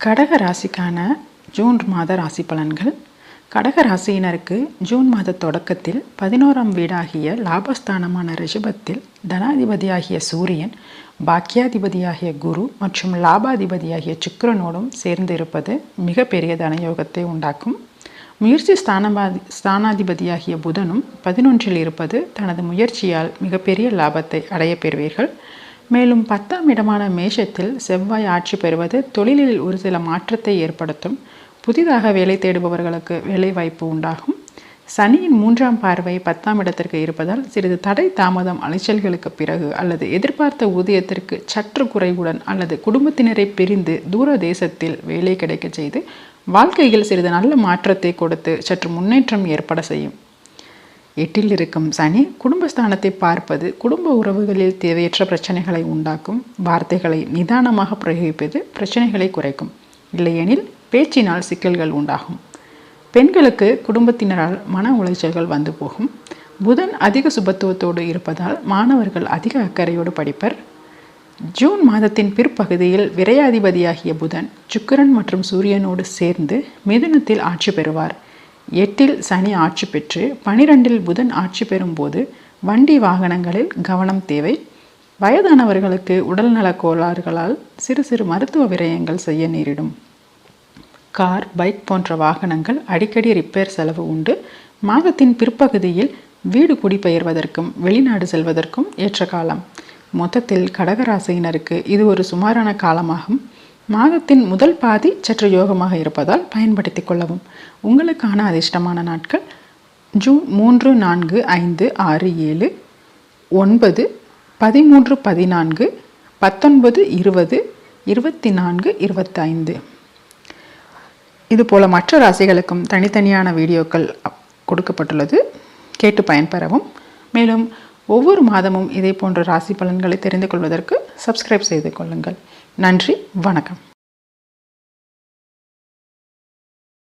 கடக ராசிக்கான ஜூன் மாத ராசி பலன்கள். கடக ராசியினருக்கு ஜூன் மாத தொடக்கத்தில் பதினோராம் வீடாகிய லாபஸ்தானமான ரிஷபத்தில் தனாதிபதியாகிய சூரியன் பாக்கியாதிபதியாகிய குரு மற்றும் லாபாதிபதியாகிய சுக்கரனோடும் சேர்ந்து இருப்பது மிகப்பெரிய தனயோகத்தை உண்டாக்கும். முயற்சி ஸ்தானபாதி ஸ்தானாதிபதியாகிய புதனும் பதினொன்றில் இருப்பது தனது முயற்சியால் மிகப்பெரிய லாபத்தை அடைய பெறுவீர்கள். மேலும் பத்தாம் இடமான மேஷத்தில் செவ்வாய் ஆட்சி பெறுவது தொழிலில் ஒரு சில மாற்றத்தை ஏற்படுத்தும். புதிதாக வேலை தேடுபவர்களுக்கு வேலை வாய்ப்பு உண்டாகும். சனியின் மூன்றாம் பார்வை பத்தாம் இடத்திற்கு இருப்பதால் சிறிது தடை தாமதம் அலைச்சல்களுக்கு பிறகு அல்லது எதிர்பார்த்த ஊதியத்திற்கு சற்று குறைவுடன் அல்லது குடும்பத்தினரை பிரிந்து தூர தேசத்தில் வேலை கிடைக்கச் செய்து வாழ்க்கையில் சிறிது நல்ல மாற்றத்தை கொடுத்து சற்று முன்னேற்றம் ஏற்பட செய்யும். எட்டில் இருக்கும் சனி குடும்பஸ்தானத்தை பார்ப்பது குடும்ப உறவுகளில் தேவையற்ற பிரச்சனைகளை உண்டாக்கும் வார்த்தைகளை நிதானமாக பிரயோகிப்பது பிரச்சனைகளை குறைக்கும். இல்லையெனில் பேச்சினால் சிக்கல்கள் உண்டாகும். பெண்களுக்கு குடும்பத்தினரால் மன உளைச்சல்கள் வந்து போகும். புதன் அதிக சுபத்துவத்தோடு இருப்பதால் மாணவர்கள் அதிக அக்கறையோடு படிப்பர். ஜூன் மாதத்தின் பிற்பகுதியில் விரையாதிபதியாகிய புதன் சுக்கிரன் மற்றும் சூரியனோடு சேர்ந்து மிதுனத்தில் ஆட்சி பெறுவார். எட்டில் சனி ஆட்சி பெற்று பனிரெண்டில் புதன் ஆட்சி பெறும்போது வண்டி வாகனங்களில் கவனம் தேவை. வயதானவர்களுக்கு உடல்நலக் கோளாறுகளால் சிறு சிறு மருத்துவ விரயங்கள் செய்ய நேரிடும். கார் பைக் போன்ற வாகனங்கள் அடிக்கடி ரிப்பேர் செலவு உண்டு. மாதத்தின் பிற்பகுதியில் வீடு குடிபெயர்வதற்கும் வெளிநாடு செல்வதற்கும் ஏற்ற காலம். மொத்தத்தில் கடகராசியினருக்கு இது ஒரு சுமாரான காலமாகும். மாதத்தின் முதல் பாதி சற்று யோகமாக இருப்பதால் பயன்படுத்திக் கொள்ளவும். உங்களுக்கான அதிர்ஷ்டமான நாட்கள் ஜூன் மூன்று நான்கு ஐந்து ஆறு ஏழு ஒன்பது பதிமூன்று பதினான்கு பத்தொன்பது இருபது இருபத்தி நான்கு இருபத்தைந்து இதுபோல் மற்ற ராசிகளுக்கும் தனித்தனியான வீடியோக்கள் அப்- கொடுக்கப்பட்டுள்ளது. கேட்டு பயன்பெறவும். மேலும் ஒவ்வொரு மாதமும் இதே போன்ற ராசி பலன்களை தெரிந்து கொள்வதற்கு சப்ஸ்கிரைப் செய்து கொள்ளுங்கள். நன்றி வணக்கம்.